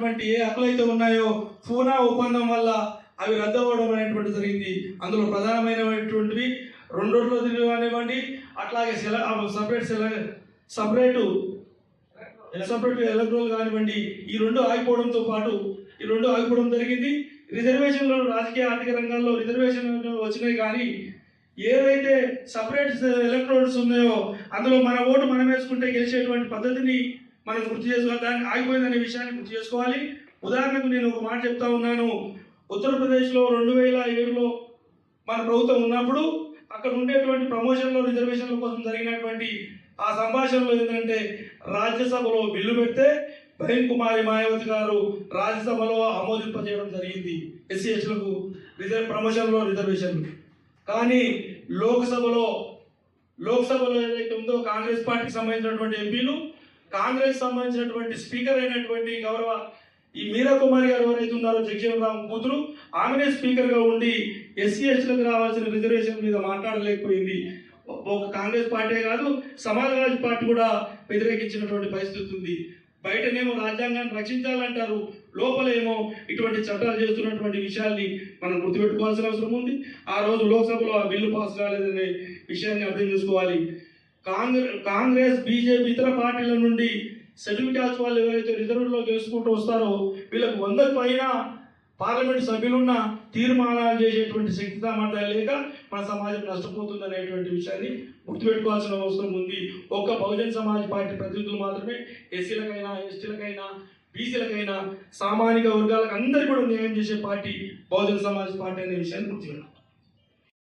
ఉన్నటువంటి ఏ హక్కులు అయితే ఉన్నాయో పూనా ఒప్పందం వల్ల అవి రద్దు అవ్వడం అనేటువంటి జరిగింది. అందులో ప్రధానమైనటువంటివి రెండు రోజులు కానివ్వండి అట్లాగే సెల సపరేట్ సెల సపరేటు సపరేట్ ఎలక్ట్రోల్ కానివ్వండి ఈ రెండు ఆగిపోవడంతో పాటు ఈ రెండు ఆగిపోవడం జరిగింది. రిజర్వేషన్లో రాజకీయ ఆర్థిక రంగాల్లో రిజర్వేషన్లు వచ్చినాయి కానీ ఏవైతే సపరేట్ ఎలక్ట్రోడ్స్ ఉన్నాయో అందులో మన ఓటు మనం వేసుకుంటే గెలిచేటువంటి పద్ధతిని మనం గుర్తు చేసుకోవాలి దానికి ఆగిపోయిందనే విషయాన్ని గుర్తు చేసుకోవాలి. ఉదాహరణకు నేను ఒక మాట చెప్తా ఉన్నాను. ఉత్తరప్రదేశ్లో రెండు వేల ఏడులో మన ప్రభుత్వం ఉన్నప్పుడు అక్కడ ఉండేటువంటి ప్రమోషన్లో రిజర్వేషన్ల కోసం జరిగినటువంటి ఆ సంభాషణలో ఏంటంటే రాజ్యసభలో బిల్లు పెడితే ప్రవీణ్ కుమారి మాయావతి గారు రాజ్యసభలో ఆమోదింపజేయడం జరిగింది. ఎస్సీ ఎస్టీలకు రిజర్వ్ ప్రమోషన్లో రిజర్వేషన్ కానీ లోక్సభలో లోక్సభలో ఏదైతే ఉందో కాంగ్రెస్ పార్టీకి సంబంధించినటువంటి ఎంపీలు కాంగ్రెస్ సంబంధించినటువంటి స్పీకర్ అయినటువంటి గౌరవ ఈ మీరా కుమారి గారు ఎవరైతే ఉన్నారో జగజీవన్ రామ్ కూతురు ఆమెనే స్పీకర్గా ఉండి ఎస్సీ ఎస్టీలకు రావాల్సిన రిజర్వేషన్ మీద మాట్లాడలేకపోయింది. ఒక కాంగ్రెస్ పార్టీ కాదు సమాజ్వాదీ పార్టీ కూడా వ్యతిరేకించినటువంటి పరిస్థితి ఉంది. బయటనేమో రాజ్యాంగాన్ని రక్షించాలంటారు లోపలేమో ఇటువంటి చట్టాలు చేస్తున్నటువంటి విషయాల్ని మనం గుర్తుపెట్టుకోవాల్సిన అవసరం ఉంది. ఆ రోజు లోక్సభలో ఆ బిల్లు పాస్ కాలేదనే విషయాన్ని అర్థం చేసుకోవాలి. కాంగ్రెస్ కాంగ్రెస్ బీజేపీ ఇతర పార్టీల నుండి షెడ్యూల్ క్యాస్ట్ వాళ్ళు ఎవరైతే రిజర్వ్లో చేసుకుంటూ వస్తారో వీళ్ళకు వంద పైన పార్లమెంట్ సభ్యులున్న తీర్మానాలు చేసేటువంటి శక్తి సామర్థ్యాలు లేక మన సమాజం నష్టపోతుంది అనేటువంటి విషయాన్ని గుర్తుపెట్టుకోవాల్సిన అవసరం ఉంది. ఒక్క బహుజన్ సమాజ్ పార్టీ ప్రతినిధులు మాత్రమే ఎస్సీలకైనా ఎస్టీలకైనా బీసీలకైనా సామాజిక వర్గాలకు అందరికీ కూడా న్యాయం చేసే పార్టీ బహుజన్ సమాజ్ పార్టీ అనే విషయాన్ని గుర్తుపెట్టుకోవాలి.